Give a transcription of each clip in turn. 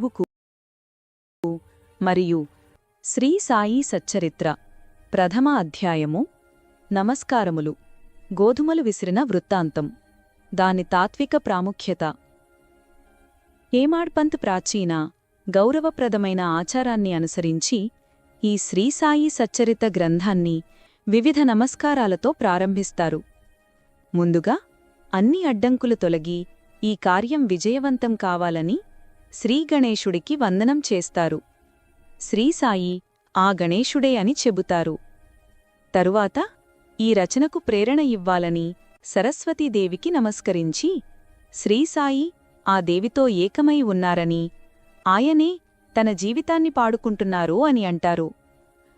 గురువుకు మరియు శ్రీ సాయి సచ్చరిత్ర ప్రథమ అధ్యాయము నమస్కారములు. గోధుమలు విసిరిన వృత్తాంతం. దాని తాత్విక ప్రాముఖ్యత. ఏమాడ్పంత్ ప్రాచీన గౌరవప్రదమైన ఆచారాన్ని అనుసరించి ఈ శ్రీసాయి సచ్చరిత గ్రంథాన్ని వివిధ నమస్కారాలతో ప్రారంభిస్తారు. ముందుగా అన్ని అడ్డంకులు తొలగి ఈ కార్యం విజయవంతం కావాలని శ్రీగణేశుడికి వందనం చేస్తారు. శ్రీసాయి ఆ గణేశుడే అని చెబుతారు. తరువాత ఈ రచనకు ప్రేరణ ఇవ్వాలని సరస్వతీదేవికి నమస్కరించి శ్రీసాయి ఆ దేవితో ఏకమై ఉన్నారని ఆయనే తన జీవితాన్ని పాడుకుంటున్నారు అని అంటారు.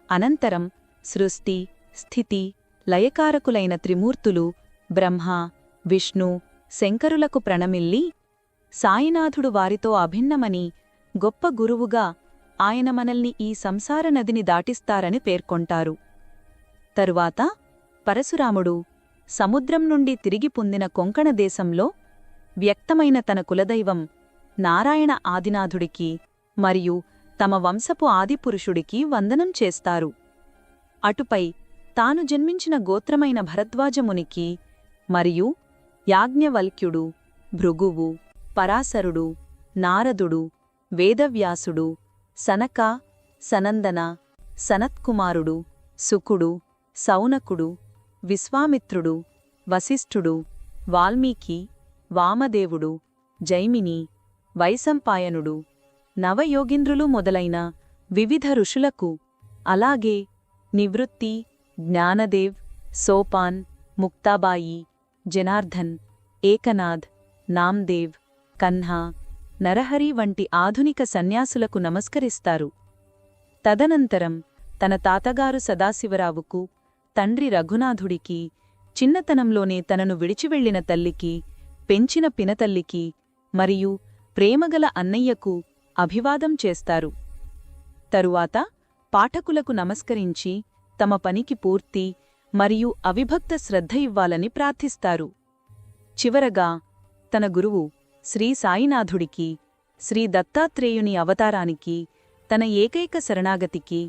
అనంతరం సృష్టి స్థితి లయకారకులైన త్రిమూర్తులు బ్రహ్మ విష్ణు శంకరులకు ప్రణమిల్లి సాయినాథుడు వారితో అభిన్నమని గొప్ప గురువుగా ఆయన మనల్ని ఈ సంసార నదిని దాటిస్తారని పేర్కొంటారు. తరువాత పరశురాముడు సముద్రం నుండి తిరిగి పొందిన కొంకణ దేశంలో వ్యక్తమైన తన కులదైవం నారాయణ ఆదినాథుడికి మరియు తమ వంశపు ఆదిపురుషుడికి వందనం చేస్తారు. అటుపై తాను జన్మించిన గోత్రమైన భరద్వాజమునికి మరియు యాజ్ఞవల్క్యుడు భృగువు పరాశరుడు నారదుడు వేదవ్యాసుడు సనక సనందన సనత్కుమారుడు సుకుడు సౌనకుడు విశ్వామిత్రుడు వశిష్ఠుడు వాల్మీకి వామదేవుడు జైమిని వైసంపాయనుడు నవయోగింద్రులు మొదలైన వివిధ ఋషులకు. అలాగే నివృత్తి జ్ఞానదేవ్ సోపాన్ ముక్తాబాయి జనార్దన్ ఏకనాథ్ నామ్దేవ్ కన్హా నరహరి వంటి ఆధునిక సన్యాసులకు నమస్కరిస్తారు. తదనంతరం తన తాతగారు సదాశివరావుకు తండ్రి రఘునాథుడికి చిన్నతనంలోనే తనను విడిచివెళ్ళిన తల్లికి పెంచిన పినతల్లికి మరియు ప్రేమగల అన్నయ్యకు అభివాదం చేస్తారు. తరువాత పాఠకులకు నమస్కరించి తమ పనికి పూర్తి మరియు అవిభక్త శ్రద్ధ ఇవ్వాలని ప్రార్థిస్తారు. చివరగా తన గురువు శ్రీ సాయినాథుడికి శ్రీ దత్తాత్రేయుని అవతారానికి తన ఏకైక శరణాగతికి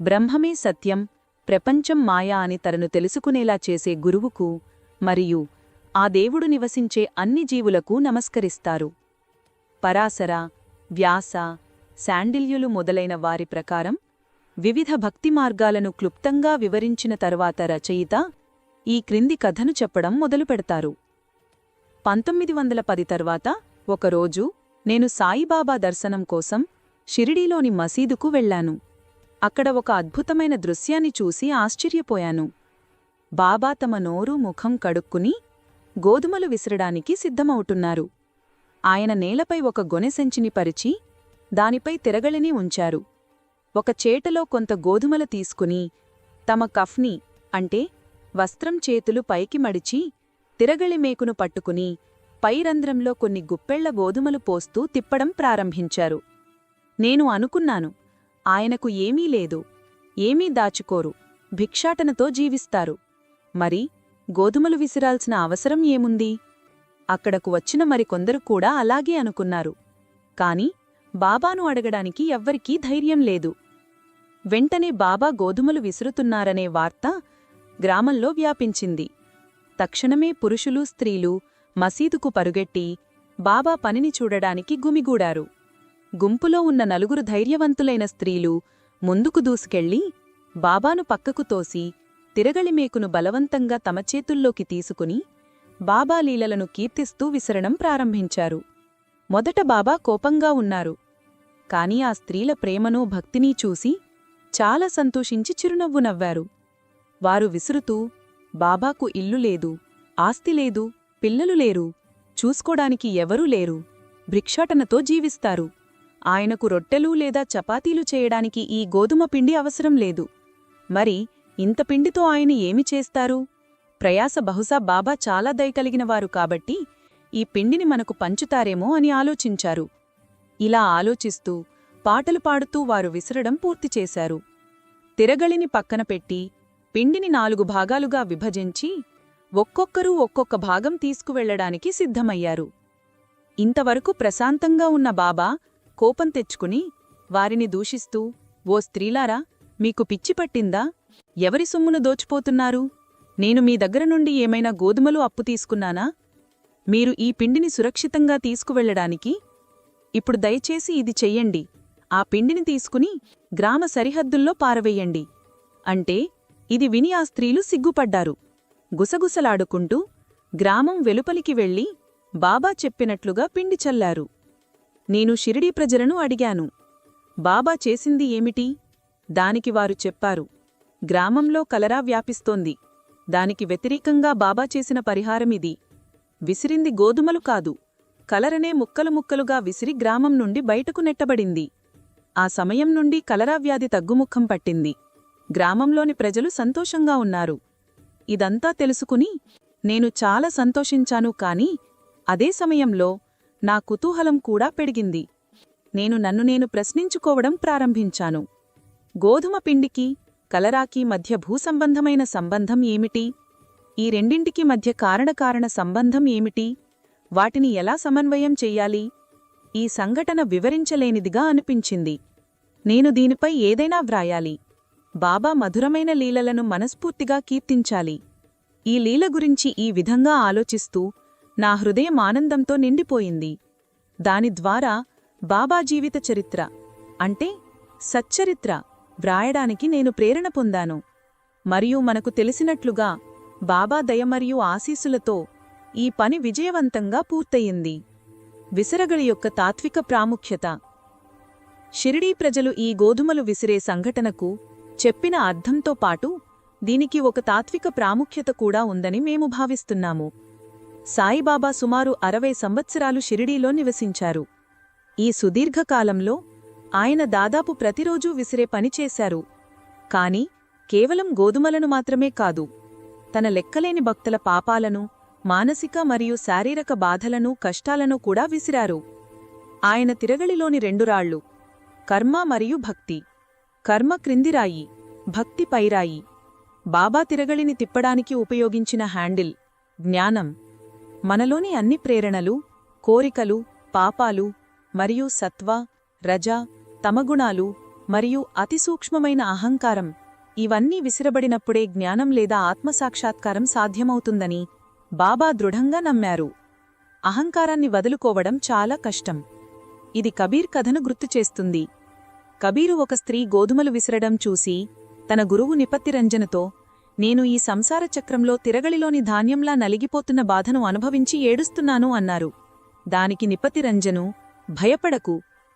బ్రహ్మమే సత్యం ప్రపంచం మాయా అని తనను తెలుసుకునేలా చేసే గురువుకు మరియు ఆ దేవుడు నివసించే అన్ని జీవులకు నమస్కరిస్తారు. పరాశర వ్యాస శాండిల్యులు మొదలైన వారి ప్రకారం వివిధ భక్తి మార్గాలను క్లుప్తంగా వివరించిన తర్వాత రచయిత ఈ క్రింది కథను చెప్పడం మొదలుపెడతారు. పంతొమ్మిది వందల పది తర్వాత ఒకరోజు నేను సాయిబాబా దర్శనం కోసం షిరిడీలోని మసీదుకు వెళ్ళాను అక్కడ ఒక అద్భుతమైన దృశ్యాన్ని చూసి ఆశ్చర్యపోయాను. బాబా తమ నోరు ముఖం కడుక్కుని గోధుమలు విసరడానికి సిద్ధమవుతున్నారు. ఆయన నేలపై ఒక గొనెసెంచిని పరిచి దానిపై తిరగలిని ఉంచారు. ఒక చేటలో కొంత గోధుమలు తీసుకుని తమ కఫ్ని అంటే వస్త్రం చేతులు పైకి మడిచి తిరగలి మేకును పట్టుకుని పైరంధ్రంలో కొన్ని గుప్పెళ్ళ గోధుమలు పోస్తూ తిప్పడం ప్రారంభించారు. నేను అనుకున్నాను ఆయనకు ఏమీ లేదు ఏమీ దాచుకోరు భిక్షాటనతో జీవిస్తారు. మరి గోధుమలు విసిరాల్సిన అవసరం ఏముంది? అక్కడకు వచ్చిన మరికొందరు కూడా అలాగే అనుకున్నారు. కాని బాబాను అడగడానికి ఎవ్వరికీ ధైర్యం లేదు. వెంటనే బాబా గోధుమలు విసురుతున్నారనే వార్త గ్రామంలో వ్యాపించింది. తక్షణమే పురుషులు స్త్రీలు మసీదుకు పరుగెట్టి బాబా పనిని చూడడానికి గుమిగూడారు. గుంపులో ఉన్న నలుగురు ధైర్యవంతులైన స్త్రీలు ముందుకు దూసుకెళ్ళి బాబాను పక్కకు తోసి తిరగలిమేకును బలవంతంగా తమ చేతుల్లోకి తీసుకుని బాబా లీలలను కీర్తిస్తూ విసరడం ప్రారంభించారు. మొదట బాబా కోపంగా ఉన్నారు. కాని ఆ స్త్రీల ప్రేమను భక్తినీ చూసి చాలా సంతోషించి చిరునవ్వు నవ్వారు. వారు విసురుతూ బాబాకు ఇల్లు లేదు ఆస్తి లేదు పిల్లలు లేరు చూసుకోడానికి ఎవరూ లేరు భిక్షాటనతో జీవిస్తారు. ఆయనకు రొట్టెలు లేదా చపాతీలు చేయడానికి ఈ గోధుమ పిండి అవసరం లేదు. మరి ఇంత పిండితో ఆయన ఏమి చేస్తారు? ప్రయాస బహుశా బాబా చాలా దయకలిగినవారు కాబట్టి ఈ పిండిని మనకు పంచుతారేమో అని ఆలోచించారు. ఇలా ఆలోచిస్తూ పాటలు పాడుతూ వారు విసరడం పూర్తి చేశారు. తిరగలిని పక్కన పెట్టి పిండిని నాలుగు భాగాలుగా విభజించి ఒక్కొక్కరూ ఒక్కొక్క భాగం తీసుకువెళ్ళడానికి సిద్ధమయ్యారు. ఇంతవరకు ప్రశాంతంగా ఉన్న బాబా కోపం తెచ్చుకుని వారిని దూషిస్తూ ఓ స్త్రీలారా మీకు పిచ్చి పట్టిందా? ఎవరి సొమ్మును దోచిపోతున్నారు? నేను మీ దగ్గర నుండి ఏమైనా గోధుమలు అప్పు తీసుకున్నానా? మీరు ఈ పిండిని సురక్షితంగా తీసుకువెళ్ళడానికి ఇప్పుడు దయచేసి ఇది చెయ్యండి. ఆ పిండిని తీసుకుని గ్రామ సరిహద్దుల్లో పారవెయ్యండి అంటే ఇది విని ఆ స్త్రీలు సిగ్గుపడ్డారు. గుసగుసలాడుకుంటూ గ్రామం వెలుపలికి వెళ్ళి బాబా చెప్పినట్లుగా పిండి చల్లారు. నేను షిరిడీ ప్రజలను అడిగాను. బాబా చేసింది ఏమిటి? దానికి వారు చెప్పారు. గ్రామంలో కలరా వ్యాపిస్తోంది. దానికి వ్యతిరేకంగా బాబా చేసిన పరిహారమిది విసిరింది గోధుమలు కాదు. కలరనే ముక్కలు ముక్కలుగా విసిరి గ్రామం నుండి బయటకు నెట్టబడింది. ఆ సమయం నుండి కలరా వ్యాధి తగ్గుముఖం పట్టింది. గ్రామంలోని ప్రజలు సంతోషంగా ఉన్నారు. ఇదంతా తెలుసుకుని నేను చాలా సంతోషించాను కాని అదే సమయంలో నా కుతూహలం కూడా పెరిగింది. నేను నన్ను నేను ప్రశ్నించుకోవడం ప్రారంభించాను. గోధుమ పిండికి కలరాకి మధ్య భూసంబంధమైన సంబంధం ఏమిటి? ఈ రెండింటికి మధ్య కారణకారణ సంబంధం ఏమిటి? వాటిని ఎలా సమన్వయం చెయ్యాలి ఈ సంఘటన వివరించలేనిదిగా అనిపించింది. నేను దీనిపై ఏదైనా వ్రాయాలి. బాబా మధురమైన లీలలను మనస్ఫూర్తిగా కీర్తించాలి. ఈ లీల గురించి ఈ విధంగా ఆలోచిస్తూ నా హృదయం ఆనందంతో నిండిపోయింది. దాని ద్వారా బాబా జీవిత చరిత్ర అంటే సచ్చరిత్ర వ్రాయడానికి నేను ప్రేరణ పొందాను. మరియు మనకు తెలిసినట్లుగా బాబా దయ మరియు ఆశీసులతో ఈ పని విజయవంతంగా పూర్తయింది. విసరగడి యొక్క తాత్విక ప్రాముఖ్యత. షిరిడీ ప్రజలు ఈ గోధుమలు విసిరే సంఘటనకు చెప్పిన అర్థంతో పాటు దీనికి ఒక తాత్విక ప్రాముఖ్యత కూడా ఉందని మేము భావిస్తున్నాము. సాయిబాబా సుమారు అరవై సంవత్సరాలు షిరిడీలో నివసించారు. ఈ సుదీర్ఘకాలంలో ఆయన దాదాపు ప్రతిరోజూ విసిరే పనిచేశారు కాని కేవలం గోధుమలను మాత్రమే కాదు తన లెక్కలేని భక్తుల పాపాలను మానసిక మరియు శారీరక బాధలను కష్టాలను కూడా విసిరారు. ఆయన తిరగలిలోని రెండు రాళ్ళు కర్మ మరియు భక్తి. కర్మ క్రిందిరాయి భక్తి పైరాయి. బాబా తిరగలిని తిప్పడానికి ఉపయోగించిన హ్యాండిల్ జ్ఞానం. మనలోని అన్ని ప్రేరణలు కోరికలు పాపాలు మరియు సత్వ రజ తమగుణాలు మరియు అతిసూక్ష్మమైన అహంకారం ఇవన్నీ విసిరబడినప్పుడే జ్ఞానం లేదా ఆత్మసాక్షాత్కారం సాధ్యమవుతుందని బాబా దృఢంగా నమ్మారు. అహంకారాన్ని వదులుకోవడం చాలా కష్టం. ఇది కబీర్ కథను గుర్తుచేస్తుంది. కబీరు ఒక స్త్రీ గోధుమలు విసరడం చూసి తన గురువు నిపత్తిరంజనతో నేను ఈ సంసార చక్రంలో తిరగలిలోని ధాన్యంలా నలిగిపోతున్న బాధను అనుభవించి ఏడుస్తున్నాను అన్నారు. దానికి నిపతిరంజను భయపడకు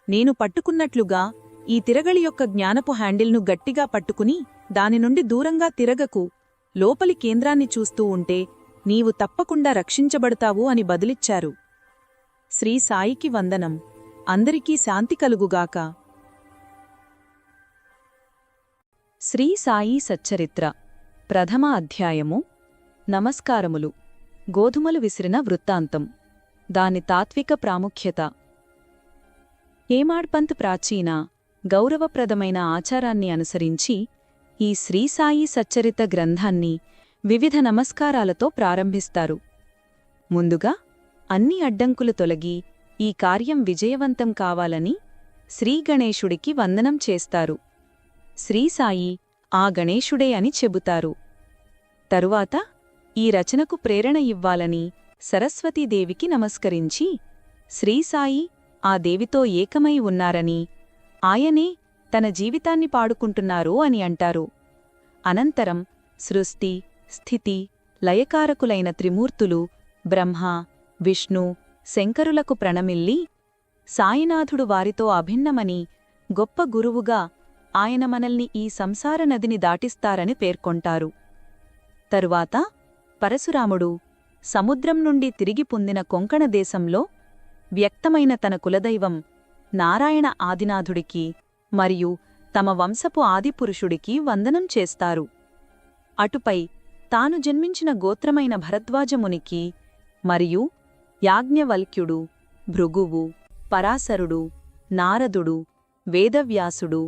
నేను పట్టుకున్నట్లుగా ఈ తిరగలి యొక్క జ్ఞానపు హ్యాండిల్ను గట్టిగా పట్టుకుని దాని నుండి దూరంగా తిరగకు లోపలి కేంద్రాన్ని చూస్తూ ఉంటే నీవు తప్పకుండా రక్షించబడతావు అని బదులిచ్చారు. శ్రీ సాయికి వందనం. అందరికీ శాంతి కలుగుగాక. శ్రీ సాయి సచ్చరిత్ర. ప్రథమ అధ్యాయము. నమస్కారములు. గోధుమలు విసిరిన వృత్తాంతం. దాని తాత్విక ప్రాముఖ్యత. ఏమాడ్పంత్ ప్రాచీన గౌరవప్రదమైన ఆచారాన్ని అనుసరించి ఈ శ్రీసాయి సచ్చరిత గ్రంథాన్ని వివిధ నమస్కారాలతో ప్రారంభిస్తారు. ముందుగా అన్ని అడ్డంకులు తొలగి ఈ కార్యం విజయవంతం కావాలని శ్రీగణేశుడికి వందనం చేస్తారు. శ్రీసాయి ఆ గణేశుడే అని చెబుతారు. తరువాత ఈ రచనకు ప్రేరణ ఇవ్వాలని సరస్వతీదేవికి నమస్కరించి శ్రీసాయి ఆ దేవితో ఏకమై ఉన్నారని ఆయనే తన జీవితాన్ని పాడుకుంటున్నారు అని అంటారు. అనంతరం సృష్టి స్థితి లయకారకులైన త్రిమూర్తులు బ్రహ్మ విష్ణు శంకరులకు ప్రణమిల్లి సాయినాథుడు వారితో అభిన్నమని గొప్ప గురువుగా ఆయన మనల్ని ఈ సంసార నదిని దాటిస్తారని పేర్కొంటారు. తరువాత పరశురాముడు సముద్రం నుండి తిరిగి పొందిన కొంకణ దేశంలో వ్యక్తమైన తన కులదైవం నారాయణ ఆదినాథుడికి మరియు తమ వంశపు ఆదిపురుషుడికి వందనం చేస్తారు. అటుపై తాను జన్మించిన గోత్రమైన భరద్వాజమునికి మరియు యాజ్ఞవల్క్యుడు భృగువు పరాశరుడు నారదుడు వేదవ్యాసుడు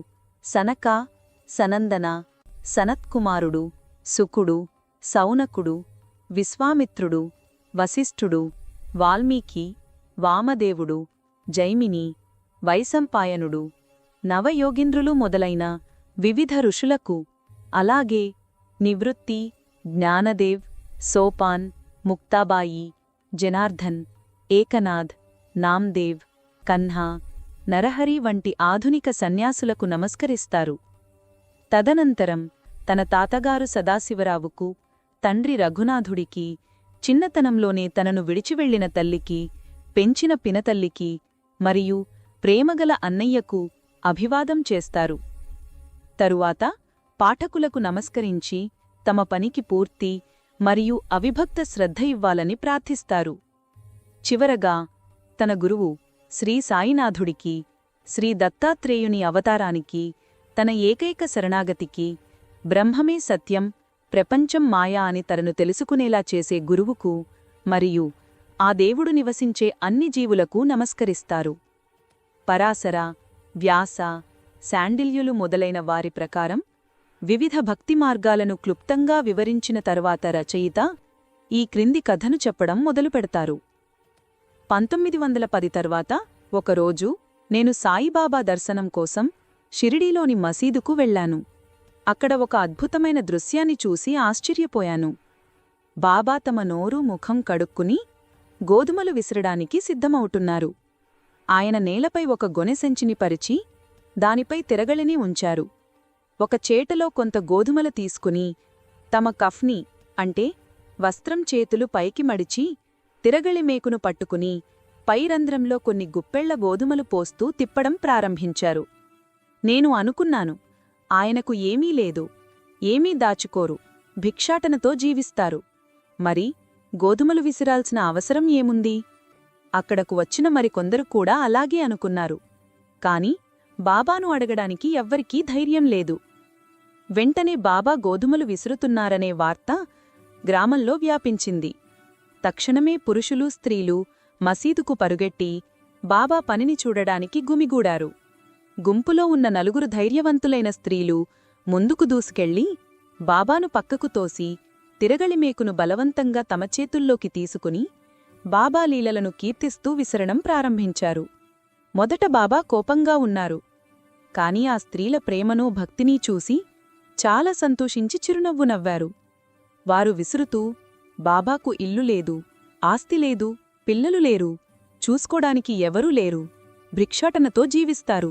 సనక సనందన సనత్కుమారుడు సుకుడు సౌనకుడు విశ్వామిత్రుడు వశిష్ఠుడు వాల్మీకి వామదేవుడు జైమిని వైశంపాయనుడు నవయోగింద్రులు మొదలైన వివిధ ఋషులకు అలాగే నివృత్తి జ్ఞానదేవ్ సోపాన్ ముక్తాబాయి జనార్దన్ ఏకనాథ్ నామ్దేవ్ కన్హా నరహరి వంటి ఆధునిక సన్యాసులకు నమస్కరిస్తారు. తదనంతరం తన తాతగారు సదాశివరావుకు తండ్రి రఘునాథుడికి చిన్నతనంలోనే తనను విడిచివెళ్ళిన తల్లికి పెంచిన పినతల్లికి మరియు ప్రేమగల అన్నయ్యకు అభివాదం చేస్తారు. తరువాత పాఠకులకు నమస్కరించి తమ పనికి పూర్తి మరియు అవిభక్త శ్రద్ధ ఇవ్వాలని ప్రార్థిస్తారు. చివరగా తన గురువు శ్రీ సాయినాథుడికి శ్రీ దత్తాత్రేయుని అవతారానికి తన ఏకైక శరణాగతికి బ్రహ్మమే సత్యం ప్రపంచం మాయా అని తనను తెలుసుకునేలా చేసే గురువుకు మరియు ఆ దేవుడు నివసించే అన్ని జీవులకు నమస్కరిస్తారు. పరాశర వ్యాస శాండిల్యులు మొదలైన వారి ప్రకారం వివిధ భక్తి మార్గాలను క్లుప్తంగా వివరించిన తర్వాత రచయిత ఈ క్రింది కథను చెప్పడం మొదలుపెడతారు. పంతొమ్మిది వందల పది తర్వాత ఒకరోజు నేను సాయిబాబా దర్శనం కోసం షిరిడీలోని మసీదుకు వెళ్ళాను అక్కడ ఒక అద్భుతమైన దృశ్యాన్ని చూసి ఆశ్చర్యపోయాను. బాబా తమ నోరు ముఖం కడుక్కుని గోధుమలు విసరడానికి సిద్ధమవుతున్నారు. ఆయన నేలపై ఒక గొనెసెంచిని పరిచి దానిపై తిరగలిని ఉంచారు. ఒక చేటలో కొంత గోధుమలు తీసుకుని తమ కఫ్ని అంటే వస్త్రం చేతులు పైకి మడిచి తిరగలి మేకును పట్టుకుని పైరంధ్రంలో కొన్ని గుప్పెళ్ళ గోధుమలు పోస్తూ తిప్పడం ప్రారంభించారు. నేను అనుకున్నాను ఆయనకు ఏమీ లేదు ఏమీ దాచుకోరు భిక్షాటనతో జీవిస్తారు. మరి గోధుమలు విసిరాల్సిన అవసరం ఏముంది? అక్కడకు వచ్చిన మరికొందరు కూడా అలాగే అనుకున్నారు. కాని బాబాను అడగడానికి ఎవ్వరికీ ధైర్యం లేదు. వెంటనే బాబా గోధుమలు విసురుతున్నారనే వార్త గ్రామంలో వ్యాపించింది. తక్షణమే పురుషులు స్త్రీలు మసీదుకు పరుగెట్టి బాబా పనిని చూడడానికి గుమిగూడారు. గుంపులో ఉన్న నలుగురు ధైర్యవంతులైన స్త్రీలు ముందుకు దూసుకెళ్ళి బాబాను పక్కకు తోసి తిరగలిమేకును బలవంతంగా తమ చేతుల్లోకి తీసుకుని బాబా లీలలను కీర్తిస్తూ విసరడం ప్రారంభించారు. మొదట బాబా కోపంగా ఉన్నారు. కాని ఆ స్త్రీల ప్రేమనో భక్తినీ చూసి చాలా సంతోషించి చిరునవ్వు నవ్వారు. వారు విసురుతూ బాబాకు ఇల్లు లేదు ఆస్తి లేదు పిల్లలు లేరు చూసుకోడానికి ఎవరూ లేరు భిక్షాటనతో జీవిస్తారు.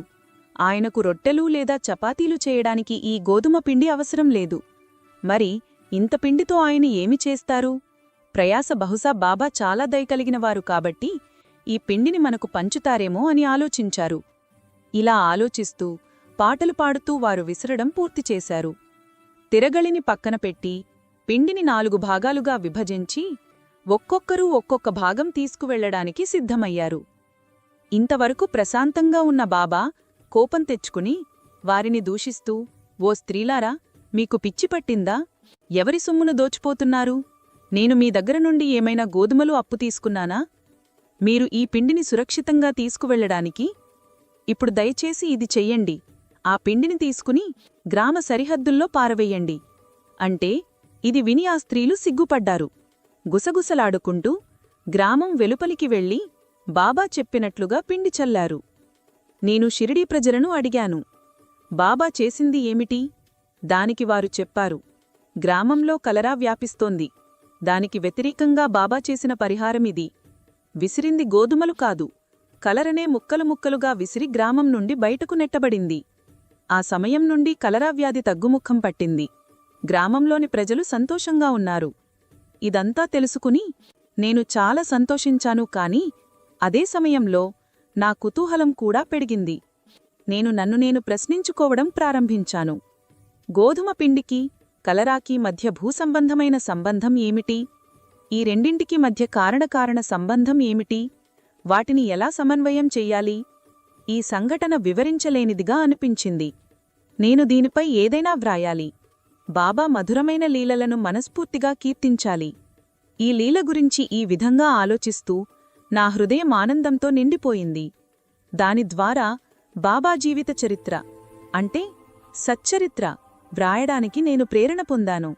ఆయనకు రొట్టెలు లేదా చపాతీలు చేయడానికి ఈ గోధుమ పిండి అవసరం లేదు. మరి ఇంత పిండితో ఆయన ఏమి చేస్తారు? ప్రయాస బహుశా బాబా చాలా దయకలిగినవారు కాబట్టి ఈ పిండిని మనకు పంచుతారేమో అని ఆలోచించారు. ఇలా ఆలోచిస్తూ పాటలు పాడుతూ వారు విసరడం పూర్తి చేశారు. తిరగలిని పక్కన పెట్టి పిండిని నాలుగు భాగాలుగా విభజించి ఒక్కొక్కరూ ఒక్కొక్క భాగం తీసుకువెళ్ళడానికి సిద్ధమయ్యారు. ఇంతవరకు ప్రశాంతంగా ఉన్న బాబా కోపం తెచ్చుకుని వారిని దూషిస్తూ ఓ స్త్రీలారా మీకు పిచ్చి పట్టిందా? ఎవరి సొమ్మును దోచిపోతున్నారు? నేను మీ దగ్గర నుండి ఏమైనా గోధుమలు అప్పు తీసుకున్నానా? మీరు ఈ పిండిని సురక్షితంగా తీసుకువెళ్ళడానికి ఇప్పుడు దయచేసి ఇది చెయ్యండి. ఆ పిండిని తీసుకుని గ్రామ సరిహద్దుల్లో పారవెయ్యండి అంటే ఇది విని ఆ స్త్రీలు సిగ్గుపడ్డారు. గుసగుసలాడుకుంటూ గ్రామం వెలుపలికి వెళ్ళి బాబా చెప్పినట్లుగా పిండి చల్లారు. నేను షిరిడీ ప్రజలను అడిగాను. బాబా చేసింది ఏమిటి? దానికి వారు చెప్పారు. గ్రామంలో కలరా వ్యాపిస్తోంది. దానికి వ్యతిరేకంగా బాబా చేసిన పరిహారమిది విసిరింది గోధుమలు కాదు. కలరనే ముక్కలు ముక్కలుగా విసిరి గ్రామం నుండి బయటకు నెట్టబడింది. ఆ సమయం నుండి కలరా వ్యాధి తగ్గుముఖం పట్టింది. గ్రామంలోని ప్రజలు సంతోషంగా ఉన్నారు. ఇదంతా తెలుసుకుని నేను చాలా సంతోషించాను కాని అదే సమయంలో నా కుతూహలం కూడా పెరిగింది. నేను నన్ను నేను ప్రశ్నించుకోవడం ప్రారంభించాను. గోధుమ పిండికి కలరాకి మధ్య భూసంబంధమైన సంబంధం ఏమిటి? ఈ రెండింటికి మధ్య కారణకారణ సంబంధం ఏమిటి? వాటిని ఎలా సమన్వయం చెయ్యాలి ఈ సంఘటన వివరించలేనిదిగా అనిపించింది. నేను దీనిపై ఏదైనా వ్రాయాలి. బాబా మధురమైన లీలలను మనస్ఫూర్తిగా కీర్తించాలి. ఈ లీల గురించి ఈ విధంగా ఆలోచిస్తూ నా హృదయం ఆనందంతో నిండిపోయింది. దాని ద్వారా బాబా జీవిత చరిత్ర అంటే సచ్చరిత్ర వ్రాయడానికి నేను ప్రేరణ పొందాను.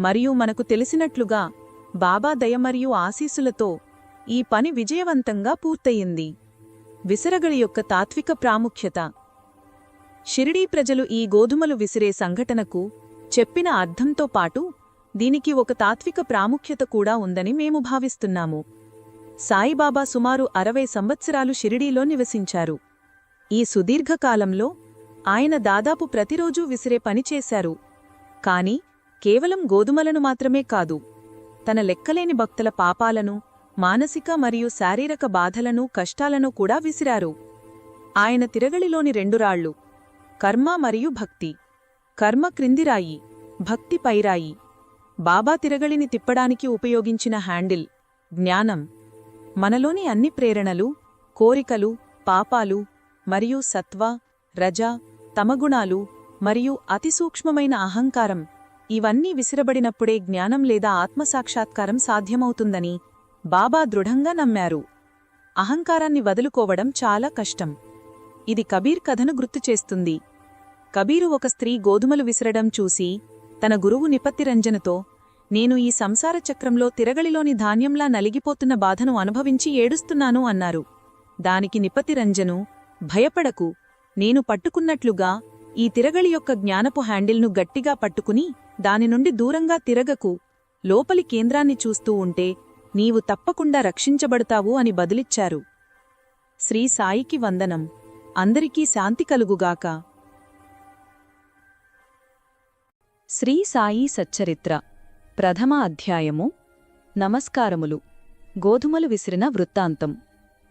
మరియు మనకు తెలిసినట్లుగా బాబా దయ మరియు ఆశీసులతో ఈ పని విజయవంతంగా పూర్తయింది. విసరగడి యొక్క తాత్విక ప్రాముఖ్యత. షిరిడీ ప్రజలు ఈ గోధుమలు విసిరే సంఘటనకు చెప్పిన అర్థంతో పాటు దీనికి ఒక తాత్విక ప్రాముఖ్యత కూడా ఉందని మేము భావిస్తున్నాము. సాయిబాబా సుమారు అరవై సంవత్సరాలు షిరిడీలో నివసించారు. ఈ సుదీర్ఘకాలంలో ఆయన దాదాపు ప్రతిరోజూ విసిరే పనిచేశారు కాని కేవలం గోధుమలను మాత్రమే కాదు తన లెక్కలేని భక్తుల పాపాలను మానసిక మరియు శారీరక బాధలను కష్టాలను కూడా విసిరారు. ఆయన తిరగలిలోని రెండు రాళ్ళు కర్మ మరియు భక్తి. కర్మ క్రిందిరాయి భక్తి పైరాయి. బాబా తిరగలిని తిప్పడానికి ఉపయోగించిన హ్యాండిల్ జ్ఞానం. మనలోని అన్ని ప్రేరణలు కోరికలు పాపాలు మరియు సత్వ రజ తమగుణాలు మరియు అతిసూక్ష్మమైన అహంకారం ఇవన్నీ విసిరబడినప్పుడే జ్ఞానం లేదా ఆత్మసాక్షాత్కారం సాధ్యమవుతుందని బాబా దృఢంగా నమ్మారు. అహంకారాన్ని వదులుకోవడం చాలా కష్టం. ఇది కబీర్ కథను గుర్తుచేస్తుంది. కబీరు ఒక స్త్రీ గోధుమలు విసరడం చూసి తన గురువు నిపత్తిరంజనతో నేను ఈ సంసార చక్రంలో తిరగలిలోని ధాన్యంలా నలిగిపోతున్న బాధను అనుభవించి ఏడుస్తున్నాను అన్నారు. దానికి నిపతిరంజను భయపడకు నేను పట్టుకున్నట్లుగా ఈ తిరగలి యొక్క జ్ఞానపు హ్యాండిల్ను గట్టిగా పట్టుకుని దాని నుండి దూరంగా తిరగకు లోపలి కేంద్రాన్ని చూస్తూ ఉంటే నీవు తప్పకుండా రక్షించబడతావు అని బదిలిచ్చారు. శ్రీ సాయికి వందనం. అందరికీ శాంతి కలుగుగాక. శ్రీ సాయి సచ్చరిత్ర ప్రథమ అధ్యాయము. నమస్కారములు. గోధుమలు విసిరిన వృత్తాంతం.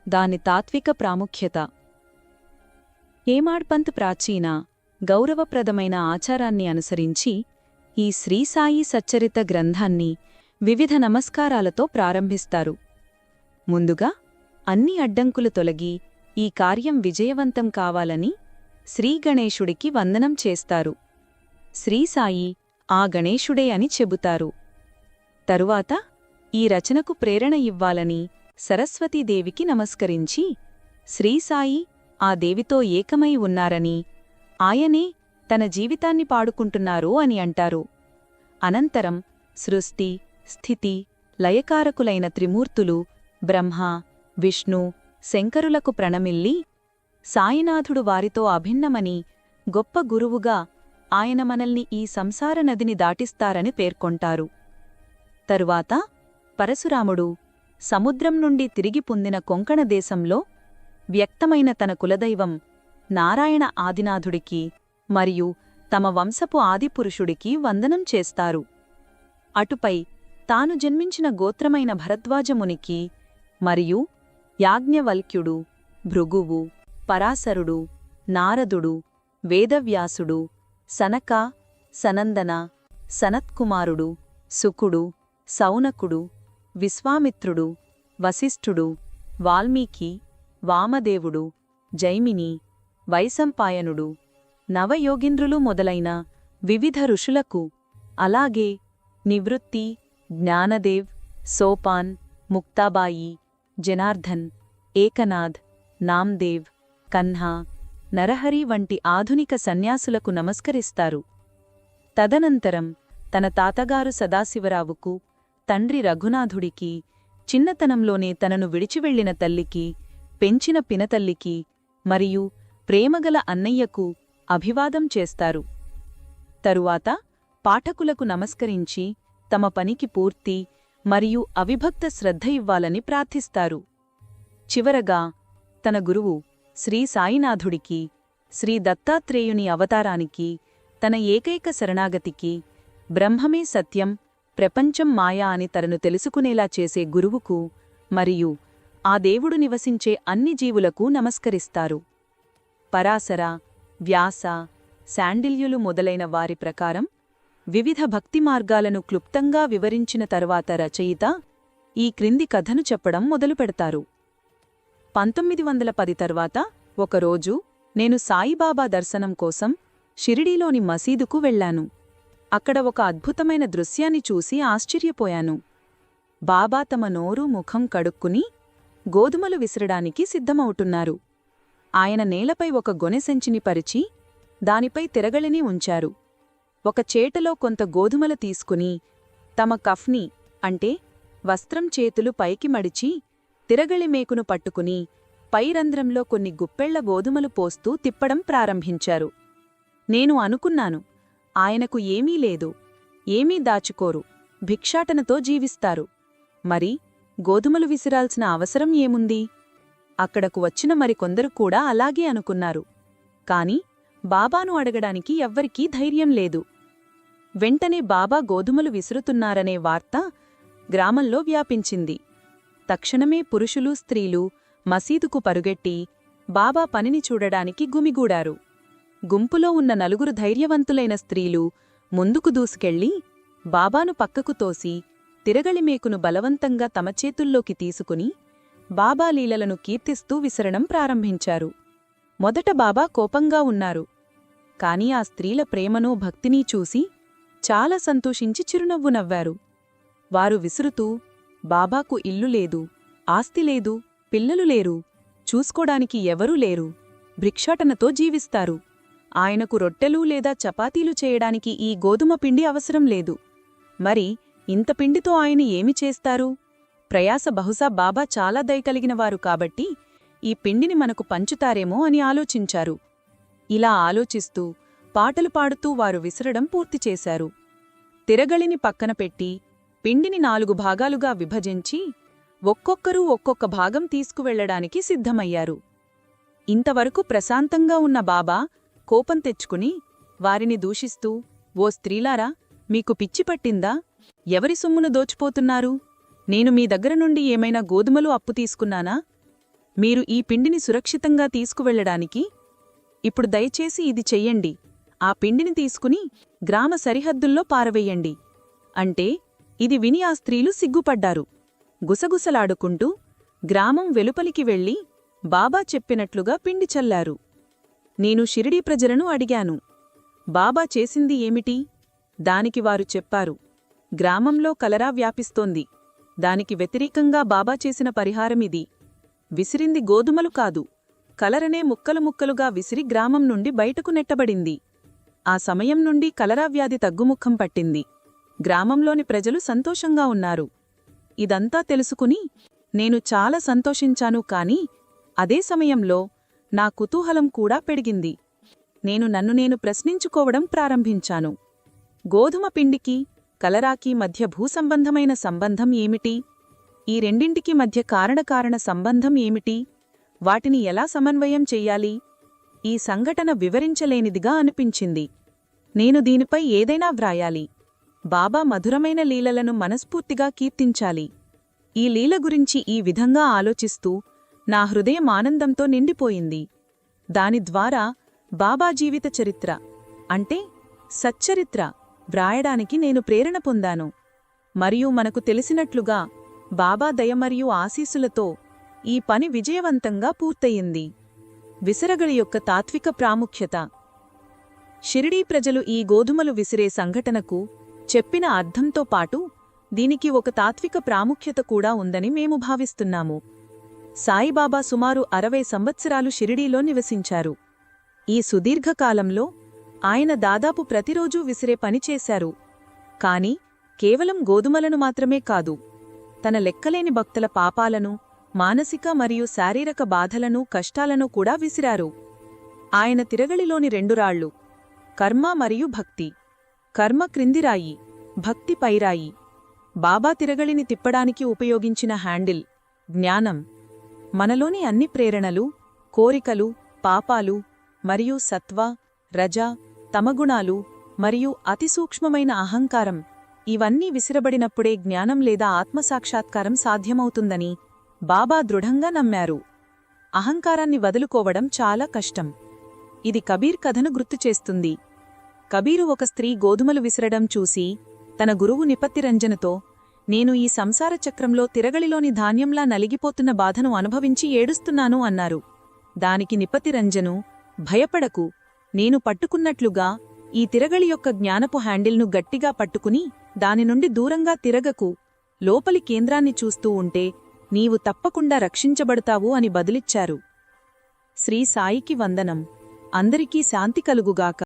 దాని తాత్విక ప్రాముఖ్యత. ఏమాడ్పంత్ ప్రాచీన గౌరవప్రదమైన ఆచారాన్ని అనుసరించి ఈ శ్రీసాయి సచ్చరిత గ్రంథాన్ని వివిధ నమస్కారాలతో ప్రారంభిస్తారు. ముందుగా అన్ని అడ్డంకులు తొలగి ఈ కార్యం విజయవంతం కావాలని శ్రీగణేశుడికి వందనం చేస్తారు. శ్రీసాయి ఆ గణేశుడే అని చెబుతారు. తరువాత ఈ రచనకు ప్రేరణ ఇవ్వాలని సరస్వతీదేవికి నమస్కరించి శ్రీసాయి ఆ దేవితో ఏకమై ఉన్నారని ఆయనే తన జీవితాన్ని పాడుకుంటున్నారు అని అంటారు. అనంతరం సృష్టి స్థితి లయకారకులైన త్రిమూర్తులు బ్రహ్మ విష్ణు శంకరులకు ప్రణమిల్లి సాయినాథుడు వారితో అభిన్నమని గొప్ప గురువుగా ఆయన మనల్ని ఈ సంసార నదిని దాటిస్తారని పేర్కొంటారు. తరువాత పరశురాముడు సముద్రం నుండి తిరిగి పొందిన కొంకణ దేశంలో వ్యక్తమైన తన కులదైవం నారాయణ ఆదినాథుడికి మరియు తమ వంశపు ఆదిపురుషుడికి వందనం చేస్తారు. అటుపై తాను జన్మించిన గోత్రమైన భరద్వాజమునికి మరియు యాజ్ఞవల్క్యుడు భృగువు పరాశరుడు నారదుడు వేదవ్యాసుడు సనక సనందన సనత్కుమారుడు సుకుడు సౌనకుడు విశ్వామిత్రుడు వశిష్ఠుడు వాల్మీకి వామదేవుడు జైమిని వైసంపాయనుడు నవయోగింద్రులు మొదలైన వివిధ ఋషులకు. అలాగే నివృత్తి జ్ఞానదేవ్ సోపాన్ ముక్తాబాయి జనార్దన్ ఏకనాథ్ నామ్దేవ్ కన్హా నరహరి వంటి ఆధునిక సన్యాసులకు నమస్కరిస్తారు. తదనంతరం తన తాతగారు సదాశివరావుకు తండ్రి రఘునాథుడికి చిన్నతనంలోనే తనను విడిచివెళ్ళిన తల్లికి పెంచిన పినతల్లికి మరియు ప్రేమగల అన్నయ్యకు అభివాదం చేస్తారు. తరువాత పాఠకులకు నమస్కరించి తమ పనికి పూర్తి మరియు అవిభక్త శ్రద్ధ ఇవ్వాలని ప్రార్థిస్తారు. చివరగా తన గురువు శ్రీ సాయినాథుడికి శ్రీ దత్తాత్రేయుని అవతారానికి తన ఏకైక శరణాగతికి బ్రహ్మమే సత్యం ప్రపంచం మాయా అని తనను తెలుసుకునేలా చేసే గురువుకు మరియు ఆ దేవుడు నివసించే అన్ని జీవులకు నమస్కరిస్తారు. పరాశర వ్యాస శాండిల్యులు మొదలైన వారి ప్రకారం వివిధ భక్తి మార్గాలను క్లుప్తంగా వివరించిన తర్వాత రచయిత ఈ క్రింది కథను చెప్పడం మొదలుపెడతారు. పంతొమ్మిది వందల పది తర్వాత ఒకరోజు నేను సాయిబాబా దర్శనం కోసం షిరిడీలోని మసీదుకు వెళ్ళాను అక్కడ ఒక అద్భుతమైన దృశ్యాన్ని చూసి ఆశ్చర్యపోయాను. బాబా తమ నోరు ముఖం కడుక్కుని గోధుమలు విసరడానికి సిద్ధమవుతున్నారు. ఆయన నేలపై ఒక గొనెసెంచిని పరిచి దానిపై తిరగలిని ఉంచారు. ఒక చేటలో కొంత గోధుమలు తీసుకుని తమ కఫ్ని అంటే వస్త్రం చేతులు పైకి మడిచి తిరగలి మేకును పట్టుకుని పై రంధ్రంలో కొన్ని గుప్పెళ్ళ గోధుమలు పోస్తూ తిప్పడం ప్రారంభించారు. నేను అనుకున్నాను ఆయనకు ఏమీ లేదు ఏమీ దాచుకోరు భిక్షాటనతో జీవిస్తారు. మరి గోధుమలు విసిరాల్సిన అవసరం ఏముంది? అక్కడకు వచ్చిన మరికొందరు కూడా అలాగే అనుకున్నారు. కాని బాబాను అడగడానికి ఎవ్వరికీ ధైర్యం లేదు. వెంటనే బాబా గోధుమలు విసురుతున్నారనే వార్త గ్రామంలో వ్యాపించింది. తక్షణమే పురుషులు స్త్రీలు మసీదుకు పరుగెట్టి బాబా పనిని చూడడానికి గుమిగూడారు. గుంపులో ఉన్న నలుగురు ధైర్యవంతులైన స్త్రీలు ముందుకు దూసుకెళ్ళి బాబాను పక్కకు తోసి తిరగలిమేకును బలవంతంగా తమ చేతుల్లోకి తీసుకుని బాబా లీలలను కీర్తిస్తూ విసరడం ప్రారంభించారు. మొదట బాబా కోపంగా ఉన్నారు. కాని ఆ స్త్రీల ప్రేమనూ భక్తినీ చూసి చాలా సంతోషించి చిరునవ్వు నవ్వారు. వారు విసురుతూ బాబాకు ఇల్లు లేదు ఆస్తి లేదు పిల్లలు లేరు చూసుకోడానికి ఎవరూ లేరు భిక్షాటనతో జీవిస్తారు. ఆయనకు రొట్టెలు లేదా చపాతీలు చేయడానికి ఈ గోధుమ పిండి అవసరం లేదు. మరి ఇంత పిండితో ఆయన ఏమి చేస్తారు? ప్రయాస బహుశా బాబా చాలా దయకలిగినవారు కాబట్టి ఈ పిండిని మనకు పంచుతారేమో అని ఆలోచించారు. ఇలా ఆలోచిస్తూ పాటలు పాడుతూ వారు విసరడం పూర్తి చేశారు. తిరగలిని పక్కన పెట్టి పిండిని నాలుగు భాగాలుగా విభజించి ఒక్కొక్కరూ ఒక్కొక్క భాగం తీసుకువెళ్ళడానికి సిద్ధమయ్యారు. ఇంతవరకు ప్రశాంతంగా ఉన్న బాబా కోపం తెచ్చుకుని వారిని దూషిస్తూ ఓ స్త్రీలారా మీకు పిచ్చి పట్టిందా? ఎవరి సొమ్మును దోచిపోతున్నారు? నేను మీ దగ్గర నుండి ఏమైనా గోధుమలు అప్పు తీసుకున్నానా? మీరు ఈ పిండిని సురక్షితంగా తీసుకువెళ్ళడానికి ఇప్పుడు దయచేసి ఇది చెయ్యండి. ఆ పిండిని తీసుకుని గ్రామ సరిహద్దుల్లో పారవెయ్యండి అంటే ఇది విని ఆ స్త్రీలు సిగ్గుపడ్డారు. గుసగుసలాడుకుంటూ గ్రామం వెలుపలికి వెళ్ళి బాబా చెప్పినట్లుగా పిండి చల్లారు. నేను షిరిడీ ప్రజలను అడిగాను. బాబా చేసింది ఏమిటి? దానికి వారు చెప్పారు. గ్రామంలో కలరా వ్యాపిస్తోంది. దానికి వ్యతిరేకంగా బాబా చేసిన పరిహారమిది విసిరింది గోధుమలు కాదు. కలరనే ముక్కలు ముక్కలుగా విసిరి గ్రామం నుండి బయటకు నెట్టబడింది. ఆ సమయం నుండి కలరా వ్యాధి తగ్గుముఖం పట్టింది. గ్రామంలోని ప్రజలు సంతోషంగా ఉన్నారు. ఇదంతా తెలుసుకుని నేను చాలా సంతోషించాను కాని అదే సమయంలో నా కుతూహలం కూడా పెరిగింది. నేను నన్ను నేను ప్రశ్నించుకోవడం ప్రారంభించాను. గోధుమ పిండికి కలరాకి మధ్య భూసంబంధమైన సంబంధం ఏమిటి? ఈ రెండింటికి మధ్య కారణకారణ సంబంధం ఏమిటి? వాటిని ఎలా సమన్వయం చెయ్యాలి ఈ సంఘటన వివరించలేనిదిగా అనిపించింది. నేను దీనిపై ఏదైనా వ్రాయాలి. బాబా మధురమైన లీలలను మనస్ఫూర్తిగా కీర్తించాలి. ఈ లీల గురించి ఈ విధంగా ఆలోచిస్తూ నా హృదయం ఆనందంతో నిండిపోయింది. దాని ద్వారా బాబా జీవిత చరిత్ర అంటే సచ్చరిత్ర వ్రాయడానికి నేను ప్రేరణ పొందాను. మరియు మనకు తెలిసినట్లుగా బాబా దయ మరియు ఆశీసులతో ఈ పని విజయవంతంగా పూర్తయింది. విసరగడి యొక్క తాత్విక ప్రాముఖ్యత. షిరిడీ ప్రజలు ఈ గోధుమలు విసిరే సంఘటనకు చెప్పిన అర్థంతో పాటు దీనికి ఒక తాత్విక ప్రాముఖ్యత కూడా ఉందని మేము భావిస్తున్నాము. సాయిబాబా సుమారు అరవై సంవత్సరాలు షిరిడీలో నివసించారు. ఈ సుదీర్ఘకాలంలో ఆయన దాదాపు ప్రతిరోజూ విసిరే పనిచేశారు కాని కేవలం గోధుమలను మాత్రమే కాదు తన లెక్కలేని భక్తుల పాపాలను మానసిక మరియు శారీరక బాధలను కష్టాలను కూడా విసిరారు. ఆయన తిరగలిలోని రెండు రాళ్ళు కర్మ మరియు భక్తి. కర్మ క్రిందిరాయి భక్తి పైరాయి. బాబా తిరగలిని తిప్పడానికి ఉపయోగించిన హ్యాండిల్ జ్ఞానం. మనలోని అన్ని ప్రేరణలు కోరికలు పాపాలు మరియు సత్వ రజ తమగుణాలు మరియు అతిసూక్ష్మమైన అహంకారం ఇవన్నీ విసిరబడినప్పుడే జ్ఞానం లేదా ఆత్మసాక్షాత్కారం సాధ్యమవుతుందని బాబా దృఢంగా నమ్మారు. అహంకారాన్ని వదులుకోవడం చాలా కష్టం. ఇది కబీర్ కథను గుర్తుచేస్తుంది. కబీరు ఒక స్త్రీ గోధుమలు విసరడం చూసి తన గురువు నిపత్తిరంజనతో నేను ఈ సంసార చక్రంలో తిరగలిలోని ధాన్యంలా నలిగిపోతున్న బాధను అనుభవించి ఏడుస్తున్నాను అన్నారు. దానికి నిపతిరంజను భయపడకు నేను పట్టుకున్నట్లుగా ఈ తిరగలి యొక్క జ్ఞానపు హ్యాండిల్ను గట్టిగా పట్టుకుని దాని నుండి దూరంగా తిరగకు లోపలి కేంద్రాన్ని చూస్తూ ఉంటే నీవు తప్పకుండా రక్షించబడతావు అని బదిలిచ్చారు. శ్రీ సాయికి వందనం. అందరికీ శాంతి కలుగుగాక.